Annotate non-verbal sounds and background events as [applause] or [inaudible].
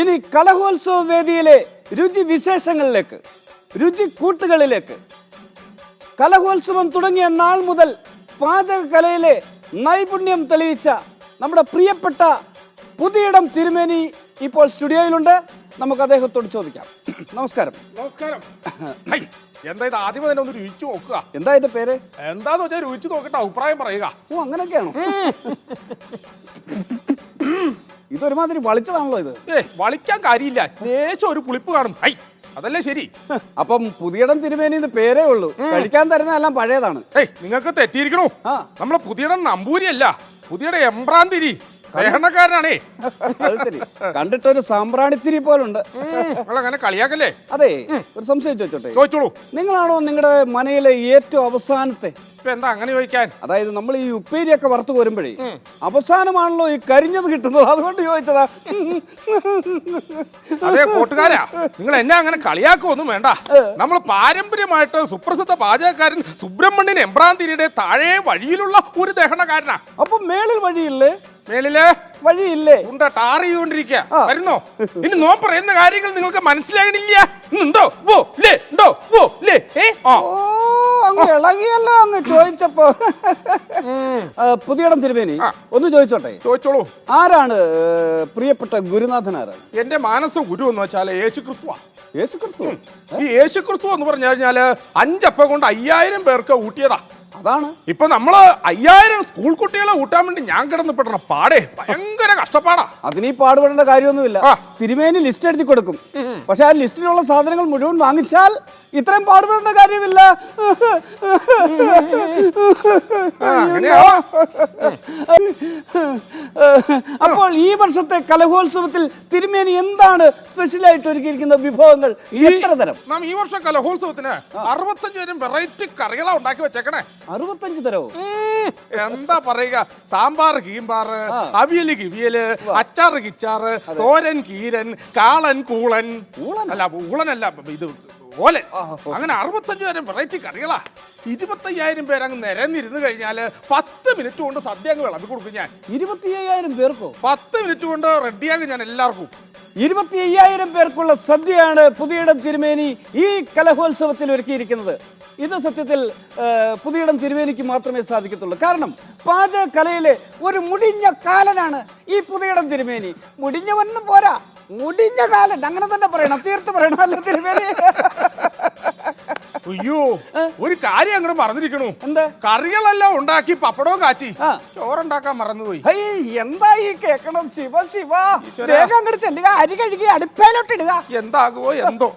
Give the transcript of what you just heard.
ഇനി കലഹോത്സവ വേദിയിലെ രുചി വിശേഷങ്ങളിലേക്ക് രുചി കൂട്ടുകളിലേക്ക് കലഹോത്സവം തുടങ്ങിയ നാൾ മുതൽ പാചകകലയിലെ നൈപുണ്യം തെളിയിച്ച നമ്മുടെ പ്രിയപ്പെട്ട പുതിയിടം തിരുമേനി ഇപ്പോൾ സ്റ്റുഡിയോയിലുണ്ട്. നമുക്ക് അദ്ദേഹത്തോട് ചോദിക്കാം. നമസ്കാരം. നമസ്കാരം. എന്താ ഇത് ആദ്യം തന്നെ ഒന്ന് രുചിച്ചു നോക്കുക? എന്താ എന്റെ പേര്? എന്താന്ന് വെച്ചാൽ രുചിച്ചു നോക്കിട്ട് അഭിപ്രായം പറയുക. ഓ അങ്ങനെയൊക്കെയാണോ? ഇതൊരുമാതിരി വളിച്ചതാണല്ലോ ഇത്. ഏ വളിക്കാൻ കാര്യമില്ല. ലേശം ഒരു പുളിപ്പ് കാണും. ഹൈ അതല്ലേ ശരി. അപ്പം പുതിയടം തിരുമേനി എന്ന് പേരേ ഉള്ളൂ. കഴിക്കാൻ തരുന്ന എല്ലാം പഴയതാണ്. ഏയ് നിങ്ങൾക്ക് തെറ്റിയിരിക്കണു. ആ. നമ്മളെ പുതിയടം നമ്പൂരിയല്ല. പുതിയട എംബ്രാന്തിരി. ഗ്രഹണക്കാരനാണേ അത് ശരി. കണ്ടിട്ടൊരു സാമ്പ്രാണിത്തിരി പോലുണ്ട്. അങ്ങനെ കളിയാക്കല്ലേ? അതെ ഒരു സംശയം ചോദിച്ചോട്ടെ? ചോദിച്ചോളൂ. നിങ്ങളാണോ നിങ്ങളുടെ മനയിലെ ഏറ്റവും അവസാനത്തെ? എന്താ അങ്ങനെ ചോദിക്കാൻ? അതായത് നമ്മൾ ഈ ഉപ്പേരിയൊക്കെ വറുത്ത് വരുമ്പോഴേ അവസാനമാണല്ലോ ഈ കരിഞ്ഞത് കിട്ടുന്നത്. അതുകൊണ്ട് ചോദിച്ചതാ. അതെ കൂട്ടുകാരാ നിങ്ങൾ എന്നെ അങ്ങനെ കളിയാക്കൊന്നും വേണ്ട. നമ്മൾ പാരമ്പര്യമായിട്ട് സുപ്രസിദ്ധ പാചകക്കാരൻ സുബ്രഹ്മണ്യൻ എംബ്രാന്തിരിയുടെ താഴെ വഴിയിലുള്ള ഒരു ദഹനക്കാരനാ അപ്പൊ മേളിൽ വഴിയില്ലേ? മേളിൽ വഴിയില്ലേ? ഉണ്ട ടാർ ചെയ്തുകൊണ്ടിരിക്കുക. വരുന്നോ? ഇനി നോ പറയുന്ന കാര്യങ്ങൾ നിങ്ങൾക്ക് മനസ്സിലാകണില്ല. ഉണ്ടോ? ഓ ലേ ഉണ്ടോ? ഓ ലേ ഏ ആ. ഓ അങ്ങ് ഇളകിയല്ലോ അങ്ങ് ചോദിച്ചപ്പോ. പുതിയടം തിരുമേനി ഒന്ന് ചോദിച്ചോട്ടെ? ചോദിച്ചോളൂ. ആരാണ് പ്രിയപ്പെട്ട ഗുരുനാഥൻ ആരാണ്? എന്റെ മാനസ ഗുരു എന്ന് വെച്ചാൽ യേശു ക്രിസ്തുവാ യേശു ക്രിസ്തു ഈ യേശു ക്രിസ്തു എന്ന് പറഞ്ഞു കഴിഞ്ഞാൽ അഞ്ചപ്പം കൊണ്ട് അയ്യായിരം പേർക്ക് ഊട്ടിയതാ. അതാണ്. ഇപ്പൊ നമ്മൾ അയ്യായിരം സ്കൂൾ കുട്ടികളെ കൂട്ടാൻ വേണ്ടി ഞാൻ കിടന്ന് പെട്ടണ പാടേ ഭയങ്കര കഷ്ടപ്പാടാ. അതിനീ പാടുപെടേണ്ട കാര്യമൊന്നുമില്ല. തിരുമേനി ലിസ്റ്റ് എഴുതി കൊടുക്കും. പക്ഷെ ആ ലിസ്റ്റിലുള്ള സാധനങ്ങൾ മുഴുവൻ വാങ്ങിച്ചാൽ ഇത്രയും പാടുപെടേണ്ട കാര്യമില്ല. [laughs] അപ്പോൾ ഈ വർഷത്തെ കലഹോത്സവത്തിൽ തിരുമേനി എന്താണ് സ്പെഷ്യലായിട്ട് ഒരുക്കിയിരിക്കുന്ന വിഭവങ്ങൾ? എത്ര തരം? നാം ഈ വർഷം കലഹോത്സവത്തിന് അറുപത്തഞ്ച് തരം വെറൈറ്റി കറികളാ ഉണ്ടാക്കി വെച്ചേക്കണേ. അറുപത്തഞ്ച് തരവും എന്താ പറയുക? സാമ്പാർ കീമ്പാറ് അവിയൽ കിവിയൽ അച്ചാർ കിച്ചാറ് തോരൻ കീരൻ കാളൻ കൂളൻ. അല്ല ഊളനല്ല ഇത് ഓലെ. അങ്ങനെ അറുപത്തഞ്ച് വരെ വെറൈറ്റി കറികളാ. ഇരുപത്തയ്യായിരം പേര് അങ്ങ് നിരന്നിരുന്ന് കഴിഞ്ഞാൽ പത്ത് മിനിറ്റ് കൊണ്ട് സദ്യ അങ്ങ് വിളമ്പി കൊടുക്കും ഞാൻ. ഇരുപത്തി അയ്യായിരം പേർക്കോ? പത്ത് മിനിറ്റ് കൊണ്ട് റെഡിയാകും ഞാൻ എല്ലാവർക്കും. ഇരുപത്തി അയ്യായിരം പേർക്കുള്ള സദ്യയാണ് പുതിയിടം തിരുമേനി ഈ കലഹോത്സവത്തിൽ ഒരുക്കിയിരിക്കുന്നത്. ഇത് സത്യത്തിൽ പുതിയിടം തിരുമേനിക്ക് മാത്രമേ സാധിക്കത്തുള്ളൂ. കാരണം പാചക കലയിലെ ഒരു മുടിഞ്ഞ കാലനാണ് ഈ പുതിയിടം തിരുമേനി. മുടിഞ്ഞവന്നും പോരാ. മുടിഞ്ഞ കാലൻ. അങ്ങനെ തന്നെ പറയണം. തീർത്ത് പറയണം. അല്ല തിരുമേനി? അയ്യോ ഒരു കാര്യം അങ്ങോട്ട് മറന്നിരിക്കണു. എന്താ? കറികളെല്ലാം ഉണ്ടാക്കി പപ്പടവും കാച്ചി. ചോറുണ്ടാക്കാൻ മറന്നുപോയി. എന്താ ഈ കേക്കണം ശിവ ശിവ. അങ്ങോട്ട് ചെല്ലുക. അരി കഴുകി അടുപ്പേലോട്ടിടുക ഇടുക. എന്താകുമോ എന്തോ.